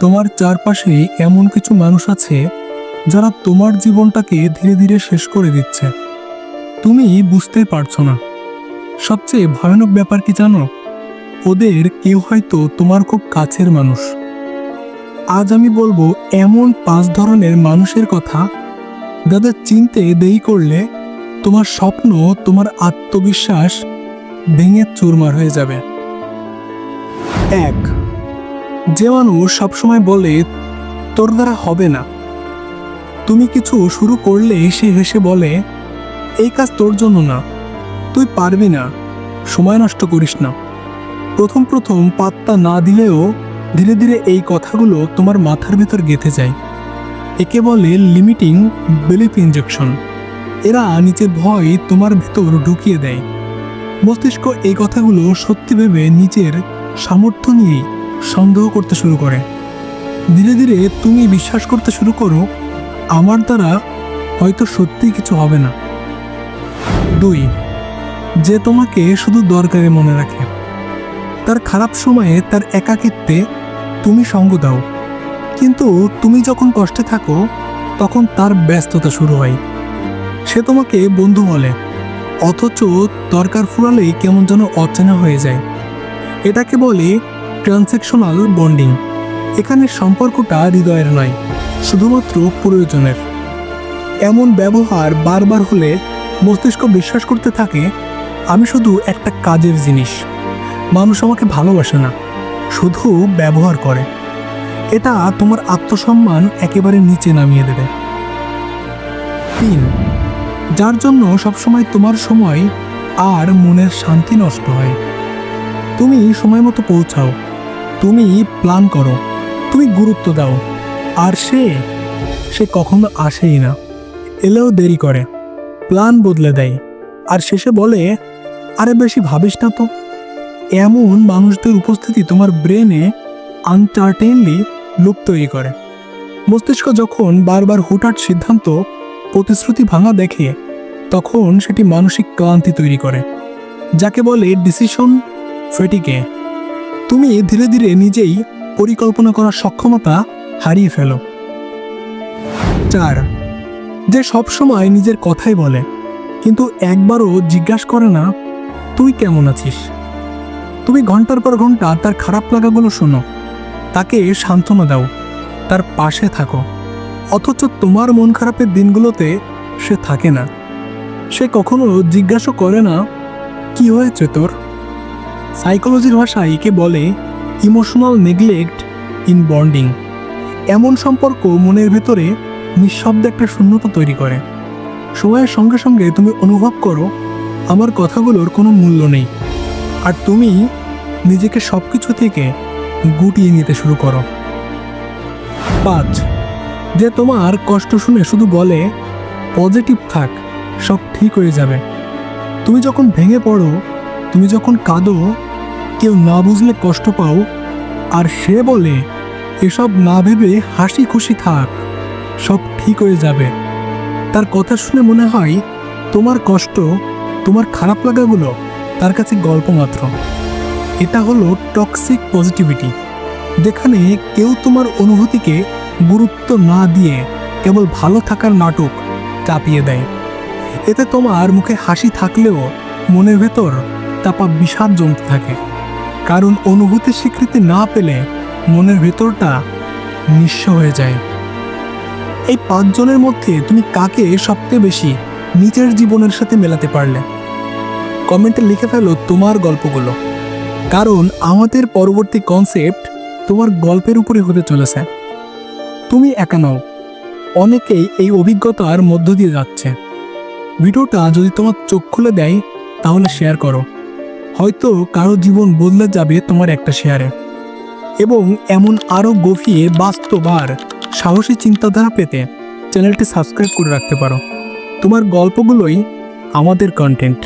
তোমার চারপাশে এমন কিছু মানুষ আছে যারা তোমার জীবনটাকে ধীরে ধীরে শেষ করে দিচ্ছে। তুমি বুঝতে পারছ না। সবচেয়ে ভয়ানক ব্যাপার কি জানো? ওদের কেউ হয়তো তোমার খুব কাছের মানুষ। আজ আমি বলব এমন পাঁচ ধরনের মানুষের কথা যাদের চিনতে দেরি করলে তোমার স্বপ্ন, তোমার আত্মবিশ্বাস ভেঙে চুরমার হয়ে যাবে। এক যে মানুষ সবসময় বলে, তোর দ্বারা হবে না। তুমি কিছু শুরু করলে সে হেসে বলে, এই কাজ তোর জন্য না। তুই পারবি না। সময় নষ্ট করিস না। প্রথম প্রথম পাত্তা না দিলেও ধীরে ধীরে এই কথাগুলো তোমার মাথার ভেতর গেঁথে যায়। একে বলে লিমিটিং বিলিফ ইনজেকশন এরা নিজের ভয় তোমার ভেতর ঢুকিয়ে দেয়। মস্তিষ্ক এই কথাগুলো সত্যি ভেবে নিজের সামর্থ্য নিয়েই সন্দেহ করতে শুরু করে। ধীরে ধীরে তুমি বিশ্বাস করতে শুরু করো, আমার দ্বারা হয়তো সত্যিই কিছু হবে না। দুই, যে তোমাকে শুধু দরকারে মনে রাখে, তার খারাপ সময়ে তার একাকিত্বে তুমি সঙ্গ দাও। কিন্তু তুমি যখন কষ্টে থাকো, তখন তার ব্যস্ততা শুরু হয়। সে তোমাকে বন্ধু বলে, অথচ দরকার ফুরালেই কেমন যেন অচেনা হয়ে যায়। এটাকে বলে ট্রানসেকশনাল বন্ডিং। এখানে সম্পর্কটা হৃদয়ের নয়, শুধুমাত্র প্রয়োজনের। এমন ব্যবহার বারবার হলে মস্তিষ্ক বিশ্বাস করতে থাকে, আমি শুধু একটা কাজের জিনিস। মানুষ আমাকে ভালোবাসে না, শুধু ব্যবহার করে। এটা তোমার আত্মসম্মান একেবারে নিচে নামিয়ে দেবে। তিন, যার জন্য সবসময় তোমার সময় আর মনের শান্তি নষ্ট হয়। তুমি সময় মতো পৌঁছাও। তুমি প্ল্যান করো, তুমি গুরুত্ব দাও। আর সে সে কখনো আসেই না, এলেও দেরি করে। প্ল্যান বদলে দেয়। আর শেষে বলে, আরে বেশি ভাবিস না তো। এমন মানুষদের উপস্থিতি তোমার ব্রেনে আনচার্টেনলি লুপ তৈরি করে। মস্তিষ্ক যখন বারবার হুটাট সিদ্ধান্ত, প্রতিশ্রুতি ভাঙা দেখে, তখন সেটি মানসিক ক্লান্তি তৈরি করে। যাকে বলে ডিসিশন ফেটিকে তুমি ধীরে ধীরে নিজেই পরিকল্পনা করার সক্ষমতা হারিয়ে ফেলো। চার, যে সবসময় নিজের কথাই বলে, কিন্তু একবারও জিজ্ঞাসা করে না, তুই কেমন আছিস? তুমি ঘণ্টার পর ঘণ্টা তার খারাপ লাগাগুলো শোনো, তাকে সান্ত্বনা দাও, তার পাশে থাকো, অথচ তোমার মন খারাপের দিনগুলোতে সে থাকে না। সে কখনো জিজ্ঞাসা করে না, কি হয়েছে তোর? সাইকোলজির ভাষায় একে বলে ইমোশনাল নেগলেক্ট ইন বন্ডিং। এমন সম্পর্ক মনের ভেতরে নিঃশব্দে একটা শূন্যতা তৈরি করে। সময়ের সঙ্গে সঙ্গে তুমি অনুভব করো, আমার কথাগুলোর কোনো মূল্য নেই। আর তুমি নিজেকে সব কিছু থেকে গুটিয়ে নিতে শুরু করো। পাঁচ, যে তোমার কষ্ট শুনে শুধু বলে, পজিটিভ থাক, সব ঠিক হয়ে যাবে। তুমি যখন ভেঙে পড়ো তুমি যখন কাঁদো, কেউ না বুঝলে কষ্ট পাও, আর সে বলে, এসব না ভেবে হাসি খুশি থাক, সব ঠিক হয়ে যাবে। তার কথা শুনে মনে হয়, তোমার কষ্ট, তোমার খারাপ লাগাগুলো তার কাছে গল্প মাত্র। এটা হলো টক্সিক পজিটিভিটি যেখানে কেউ তোমার অনুভূতিকে গুরুত্ব না দিয়ে কেবল ভালো থাকার নাটক চাপিয়ে দেয়। এতে তোমার মুখে হাসি থাকলেও মনের ভেতর চাপা বিষাদ জমতে থাকে। কারণ অনুভূতি স্বীকৃতি না পেলে মনের ভেতরটা নিঃস্ব হয়ে যায়। এই পাঁচজনের মধ্যে তুমি কাকে সবচেয়ে বেশি নিজের জীবনের সাথে মেলাতে পারলে? কমেন্টে লিখে ফেলো তোমার গল্পগুলো। কারণ আমাদের পরবর্তী কনসেপ্ট তোমার গল্পের উপরে হতে চলেছে। তুমি একা নও। অনেকেই এই অভিজ্ঞতার মধ্য দিয়ে যাচ্ছে। ভিডিওটা যদি তোমার চোখ খুলে দেয়, তাহলে শেয়ার করো। হয়তো কারও জীবন বদলে যাবে তোমার একটা শেয়ারে। এবং এমন আরও গভীর বাস্তব আর সাহসী চিন্তাধারা পেতে চ্যানেলটি সাবস্ক্রাইব করে রাখতে পারো। তোমার গল্পগুলোই আমাদের কন্টেন্ট